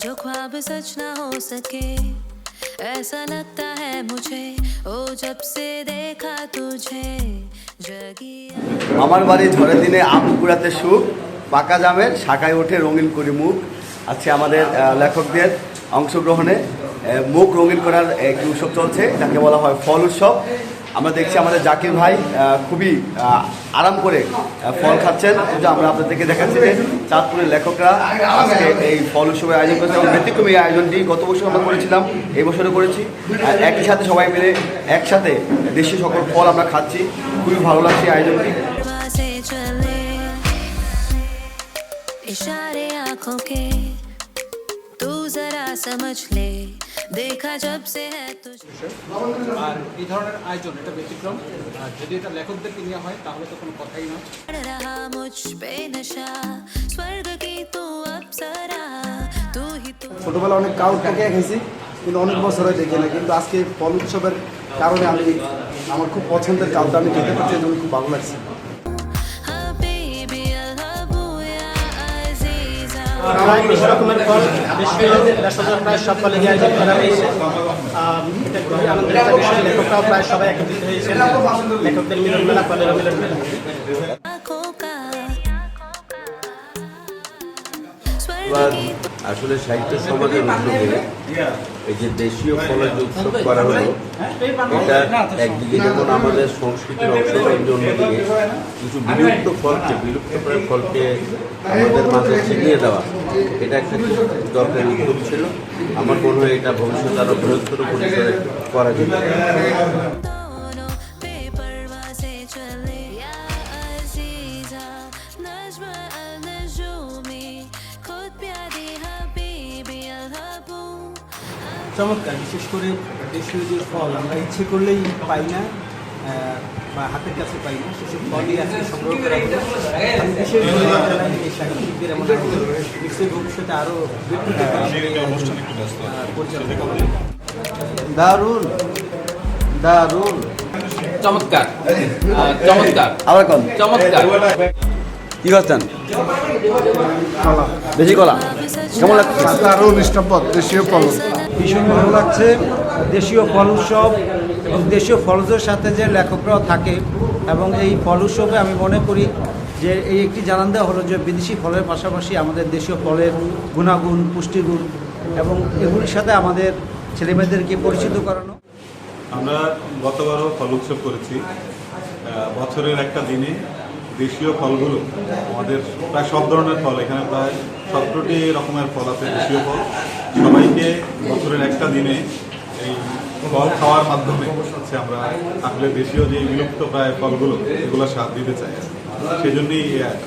जो ख्वाब सच ना हो सके ऐसा लगता है मुझे ओ जब से देखा तुझे जगी আমার বাড়ি ঝড়ের দিনে আম কুড়াতে সুখ পাকা জামের শাখায় ওঠে রঙিন করি মুখ আজকে আমাদের আহ, লেখকদের অংশগ্রহণে আহ, মুখ রঙিন করার একটি উৎসব চলছে যাকে বলা হয় ফল উৎসব আমরা দেখছি আমাদের জাকির ভাই আহ, খুবই আহ, আরাম করে আহ, ফল খাচ্ছেন যে আমরা আপনাদেরকে দেখাচ্ছি যে চাঁদপুরের লেখকরা আজকে এই ফল উৎসবের আয়োজন করেছে এবং ব্যতিক্রমী এই আয়োজনটি গত বছর আমরা করেছিলাম এই বছরে করেছি আর একই সাথে সবাই মিলে একসাথে দেশীয় সকল ফল আমরা খাচ্ছি খুবই ভালো লাগছে এই আয়োজনটি परवाह से चले इशारे आंखों के तू जरा समझ ले দেখা জব সে আর এই ধরনের আয়োজন এটা ব্যতিক্রম। যদি এটা লেখকদেরকে নেওয়া হয় তাহলে তো কোনো কথাই না। ছোটবেলা অনেক কাউ টাকা খেয়েছি কিন্তু অনেক বছর হয়ে দেখি না কিন্তু আজকে ফল উৎসবের কারণে আমি আমার খুব পছন্দের কাউটা আমি খেতে পারছি এবং খুব ভালো লাগছে। প্রায় বিশ রকমের ফল দেশীয় দেশজ প্রায় সব ফলে আয়োজন করা হয়েছে। লেখকরাও প্রায় সবাই একত্রিত হয়েছে। লেখকদের মিলন মেলা, ফলের মিলন মেলা। आंखों আসলে সাহিত্য সমাজের উদ্যোগে এই যে দেশীয় ফলের উৎসব করা হলো, এটা একদিকে যেমন আমাদের সংস্কৃতির অংশ অন্যদিকে কিছু বিলুপ্ত ফলকে বিলুপ্তপ্রায় ফলকে আমাদের মাঝে চিনিয়ে দেওয়া, এটা একটা দরকার উদ্যোগ ছিল। আমার মনে হয় এটা ভবিষ্যতে আরও বৃহত্তর পরিচয় করা যেতে চমৎকার বিশেষ করে দেশীয় যে ফল আমরা ইচ্ছে করলেই পাই না বা হাতের কাছে পাই না সেসব ফলই আজকে সংগ্রহ করা হলো। আমি বিশেষ ধন্যবাদ জানাই এই সাহিত্যিকদের এমন নিশ্চয়ই ভবিষ্যতে আরও পরিচালনা দারুণ দারুণ। চমৎকার চমৎকার। আবার চমৎকার। কি খাচ্ছেন দেশি কলা? কেমন লাগছে? আরও নিষ্ঠপদ দেশীয় ফল। ভীষণ ভালো লাগছে। দেশীয় ফল উৎসব এবং দেশীয় ফলজের সাথে যে লেখকরাও থাকে এবং এই ফল উৎসবে আমি মনে করি যে এই একটি জানান দেওয়া হলো যে বিদেশি ফলের পাশাপাশি আমাদের দেশীয় ফলের গুণাগুণ পুষ্টিগুণ এবং এগুলির সাথে আমাদের ছেলেমেয়েদেরকে পরিচিত করানো। আমরা গতবারও ফল উৎসব করেছি। বছরের একটা দিনে দেশীয় ফলগুলো, আমাদের প্রায় সব ধরনের ফল, এখানে প্রায় সতেরোটি রকমের ফল আছে দেশীয় ফল সবাইকে বছরের একটা দিনে এই ফল খাওয়ার মাধ্যমে হচ্ছে আমরা আসলে দেশীয় যে বিলুপ্ত প্রায় ফলগুলো এগুলো স্বাদ দিতে চাই সেজন্যই এই।